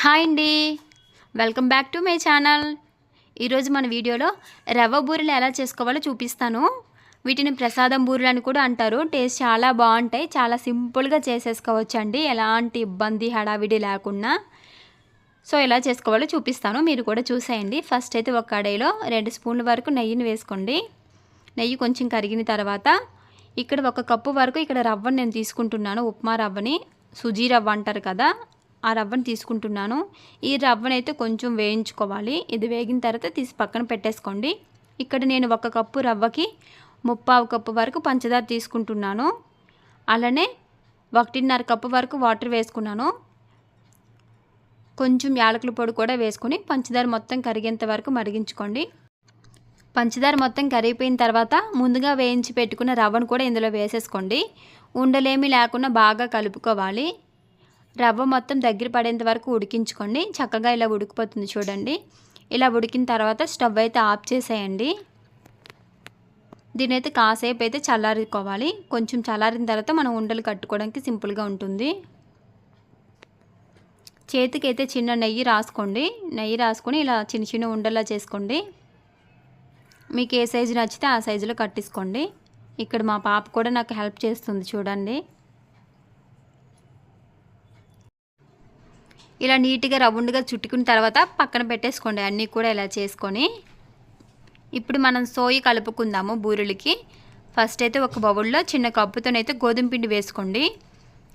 Hi అండి. Welcome back to my channel ఈరోజు మన వీడియోలో రవ్వ బూరెలు ఎలా చేసుకోవాలో చూపిస్తాను. వీటిని ప్రసాదం బూరెలు అని కూడా అంటారు. టేస్ట్ చాలా బాగుంటాయి. చాలా సింపుల్గా చేసేసుకోవచ్చు అండి ఎలాంటి ఇబ్బంది హడావిడి లేకుండా. సో ఎలా చేసుకోవాలో చూపిస్తాను. మీరు కూడా చూసేయండి. ఫస్ట్ అయితే ఒక కడాయిలో రెండు స్పూన్ల వరకు నెయ్యిని వేసుకోండి. నెయ్యి కొంచెం కరిగిన తర్వాత ఇక్కడ ఒక కప్పు వరకు ఇక్కడ రవ్వని నేను తీసుకుంటున్నాను. ఉప్మా రవ్వని. సుజీ రవ్వ అంటారు కదా. ఆ రవ్వను తీసుకుంటున్నాను. ఈ రవ్వను అయితే కొంచెం వేయించుకోవాలి. ఇది వేగిన తర్వాత తీసి పక్కన పెట్టేసుకోండి. ఇక్కడ నేను ఒక కప్పు రవ్వకి ముప్పావు కప్పు వరకు పంచదార తీసుకుంటున్నాను. అలానే ఒకటిన్నర కప్పు వరకు వాటర్ వేసుకున్నాను. కొంచెం యాలకుల పొడి కూడా వేసుకొని పంచదార మొత్తం కరిగేంత వరకు మరిగించుకోండి. పంచదార మొత్తం కరిగిపోయిన తర్వాత ముందుగా వేయించి పెట్టుకున్న రవ్వను కూడా ఇందులో వేసేసుకోండి. ఉండలేమి లేకుండా బాగా కలుపుకోవాలి. రవ్వ మొత్తం దగ్గర పడేంత వరకు ఉడికించుకోండి. చక్కగా ఇలా ఉడికిపోతుంది చూడండి. ఇలా ఉడికిన తర్వాత స్టవ్ అయితే ఆఫ్ చేసేయండి. దీని అయితే కాసేపు అయితే చల్లారుకోవాలి. కొంచెం చల్లారిన తర్వాత మనం ఉండలు కట్టుకోవడానికి సింపుల్గా ఉంటుంది. చేతికి అయితే చిన్న నెయ్యి రాసుకోండి. నెయ్యి రాసుకొని ఇలా చిన్న చిన్న ఉండలా చేసుకోండి. మీకు ఏ సైజు నచ్చితే ఆ సైజులో కట్టేసుకోండి ఇక్కడ మా పాప కూడా నాకు హెల్ప్ చేస్తుంది చూడండి. ఇలా నీట్గా రౌండ్గా చుట్టుకున్న తర్వాత పక్కన పెట్టేసుకోండి. అన్నీ కూడా ఇలా చేసుకొని. ఇప్పుడు మనం సోయి కలుపుకుందాము బూరెలకి. ఫస్ట్ అయితే ఒక బౌల్లో చిన్న కప్పుతోనైతే గోధుమ పిండి వేసుకోండి.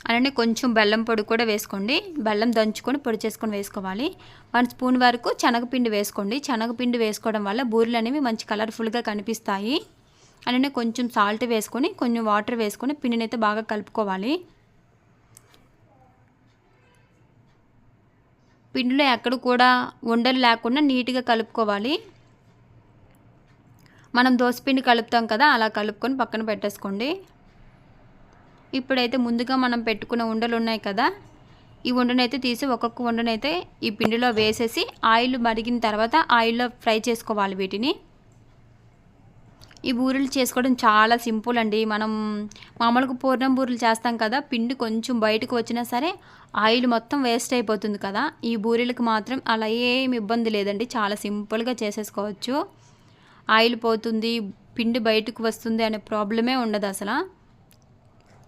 అలానే కొంచెం బెల్లం పొడి కూడా వేసుకోండి. బెల్లం దంచుకొని పొడి చేసుకొని వేసుకోవాలి. వన్ స్పూన్ వరకు శనగపిండి వేసుకోండి. శనగపిండి వేసుకోవడం వల్ల బూరెలు అనేవి మంచి కలర్ఫుల్గా కనిపిస్తాయి. అలానే కొంచెం సాల్ట్ వేసుకొని కొంచెం వాటర్ వేసుకొని పిండిని అయితే బాగా కలుపుకోవాలి. పిండిలో ఎక్కడ కూడా ఉండలు లేకుండా నీట్గా కలుపుకోవాలి. మనం దోసపిండి కలుపుతాం కదా అలా కలుపుకొని పక్కన పెట్టేసుకోండి. ఇప్పుడైతే ముందుగా మనం పెట్టుకున్న ఉండలు ఉన్నాయి కదా ఈ ఉండనైతే తీసి ఒక్కొక్క ఉండనైతే ఈ పిండిలో వేసేసి ఆయిల్ మరిగిన తర్వాత ఆయిల్లో ఫ్రై చేసుకోవాలి వీటిని. ఈ బూరెలు చేసుకోవడం చాలా సింపుల్ అండి. మనం మామూలుగా పూర్ణం బూరెలు చేస్తాం కదా పిండి కొంచెం బయటకు వచ్చినా సరే ఆయిల్ మొత్తం వేస్ట్ అయిపోతుంది కదా. ఈ బూరెలకు మాత్రం అలా ఏమి ఇబ్బంది లేదండి. చాలా సింపుల్గా చేసేసుకోవచ్చు. ఆయిల్ పోతుంది పిండి బయటకు వస్తుంది అనే ప్రాబ్లమే ఉండదు అసలు.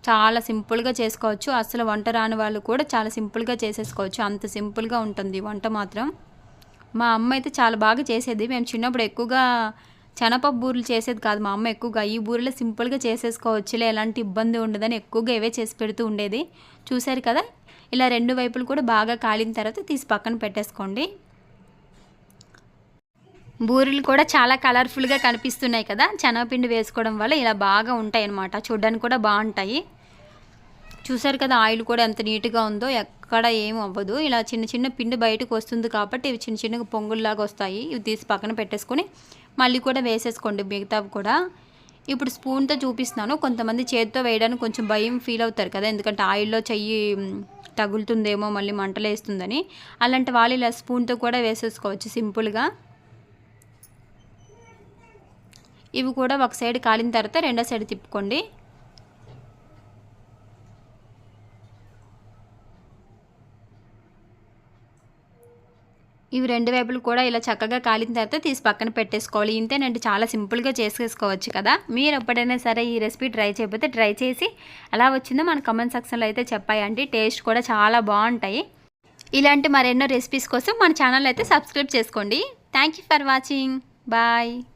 చాలా సింపుల్గా చేసుకోవచ్చు. అసలు వంట రాని వాళ్ళు కూడా చాలా సింపుల్గా చేసేసుకోవచ్చు. అంత సింపుల్గా ఉంటుంది వంట మాత్రం. మా అమ్మ అయితే చాలా బాగా చేసేది. మేము చిన్నప్పుడు ఎక్కువగా శనపప్పు బూరెలు చేసేది కాదు. మా అమ్మ ఎక్కువగా ఈ బూరెలు సింపుల్గా చేసేసుకోవచ్చులే. ఎలాంటి ఇబ్బంది ఉండదని ఎక్కువగా ఇవే చేసి పెడుతూ ఉండేది. చూశారు కదా? ఇలా రెండు వైపులు కూడా బాగా కాలిన తర్వాత తీసి పక్కన పెట్టేసుకోండి. బూరెలు కూడా చాలా కలర్ఫుల్గా కనిపిస్తున్నాయి కదా? శనగపిండి వేసుకోవడం వల్ల ఇలా బాగా ఉంటాయి అన్నమాట చూడడానికి కూడా బాగుంటాయి. చూసారు కదా ఆయిల్ కూడా ఎంత నీట్గా ఉందో ఎక్కడ ఏం అవ్వదు. ఇలా చిన్న చిన్న పిండి బయటకు వస్తుంది కాబట్టి ఇవి చిన్న చిన్నగా పొంగుల్లాగా వస్తాయి. ఇవి తీసి పక్కన పెట్టేసుకొని మళ్ళీ కూడా వేసేసుకోండి మిగతావి కూడా. ఇప్పుడు స్పూన్తో చూపిస్తున్నాను. కొంతమంది చేతితో వేయడానికి కొంచెం భయం ఫీల్ అవుతారు కదా ఎందుకంటే ఆయిల్లో చెయ్యి తగులుతుందేమో మళ్ళీ మంటలు వేస్తుందని. అలాంటి వాళ్ళు ఇలా స్పూన్తో కూడా వేసేసుకోవచ్చు సింపుల్గా. ఇవి కూడా ఒక సైడ్ కాలిన తర్వాత రెండో సైడ్ తిప్పుకోండి. ఇవి రెండు వైపులు కూడా ఇలా చక్కగా కాలిన తర్వాత తీసి పక్కన పెట్టేసుకోవాలి. ఇంతేనండి చాలా సింపుల్గా చేసేసుకోవచ్చు కదా. మీరు ఎప్పుడైనా సరే ఈ రెసిపీ ట్రై చేయకపోతే ట్రై చేసి ఎలా వచ్చిందో మన కమెంట్ సెక్షన్లో అయితే చెప్పాయండి. టేస్ట్ కూడా చాలా బాగుంటాయి. ఇలాంటి మరెన్నో రెసిపీస్ కోసం మన ఛానల్ అయితే సబ్స్క్రైబ్ చేసుకోండి. Thank for watching. బాయ్.